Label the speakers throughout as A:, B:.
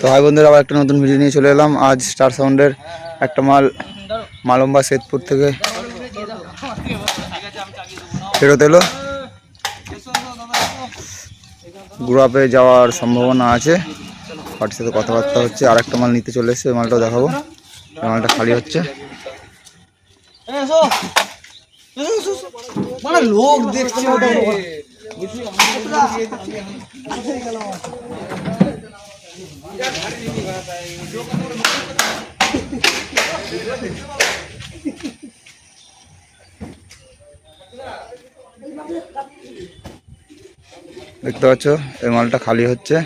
A: তো হাই বন্ধুরা, আবার একটা নতুন ভিডিও নিয়ে চলে এলাম। আজ স্টার সাউন্ডের একটা মাল, মালম্বা সেতপুর থেকে। ফেরত এলো। গ্রুপে যাওয়ার সম্ভাবনা আছে। পার্টির সাথে কথাবার্তা হচ্ছে। আর একটা মাল নিতে চলে এসছে, ওই মালটাও দেখাবো। এই মালটা খালি হচ্ছে।
B: মানে লোক দেখছে
A: দেখতে পাচ্ছ, এই মালটা খালি হচ্ছে।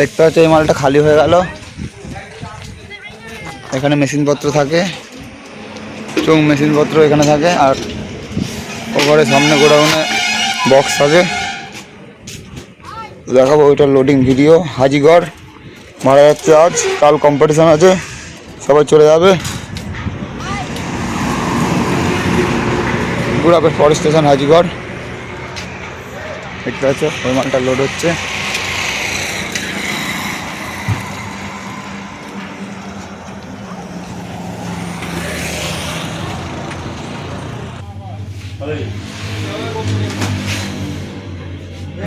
A: দেখতে পাচ্ছ, এই মালটা খালি হয়ে গেল। এখানে মেশিনপত্র থাকে। চোখ মেশিনপত্র এখানে থাকে। আর ওপরে সামনে গোডাউনে বক্স আছে। দেখাবো ওইটার লোডিং ভিডিও হাজিগড়। মারা যাচ্ছে আজ, কাল কম্পিটিশান আছে, সবাই চলে যাবে। গুড়াপের ফরেস্ট স্টেশন হাজিগড়। দেখতে পাচ্ছ, ওই মালটা লোড হচ্ছে।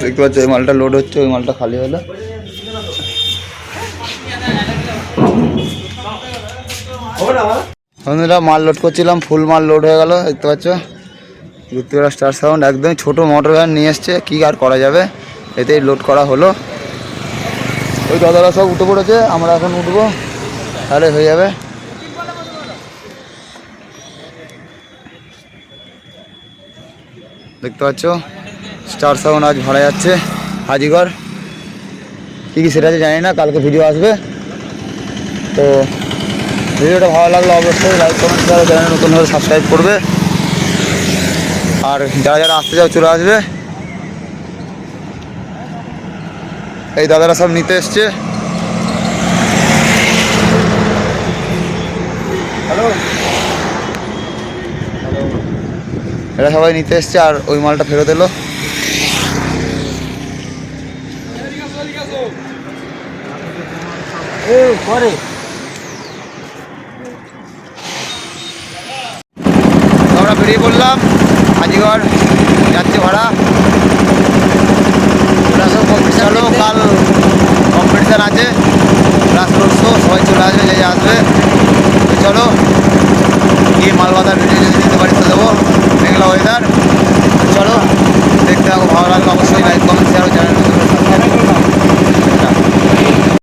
A: দেখতে পাচ্ছ, এই মালটা লোড হচ্ছে, ওই মালটা খালি হলো। বন্ধুরা, মাল লোড করছিলাম ফুল মাল লোড হয়ে গেল, দেখতে পাচ্ছ? যুক্তিরা স্টার সাউন্ড একদমই ছোটো মোটর ভ্যান নিয়ে এসছে, কী আর করা যাবে? এতেই লোড করা হলো। ওই দাদারা সব উঠে পড়েছে, আমরা এখন উঠবো, তাহলে হয়ে যাবে। দেখতে পাচ্ছ? স্টার সাউন্ড আজ ভাড়া যাচ্ছে। হাজিগড়। কী কী সেটা জানি না, কালকে ভিডিও আসবে। তো ভিডিওটা ভালো লাগল অবশ্যই লাইক কমেন্ট করে, চ্যানেল নতুন হলে সাবস্ক্রাইব করবে। আর যারা যারা আসতে যাও চলে আসবে। এই দাদারা সব নিতে এসছে। হ্যালো এরা সবাই নিতে এসছে আর ওই মালটা ফেরত এলো। আমরা বেরিয়ে পড়লাম হাজিগড় যাচ্ছে ভাড়া। ওরা সব চলো কাল কম্পিটিশান আছে। রোড শো সবাই চলে আসবে যে আসবে। চলো গিয়ে মাল বাজার ভিডিও যদি দিতে পারি তো দেবো। মেঘলা ওয়েদার চলো দেখতে থাকো ভালো লাগল অবশ্যই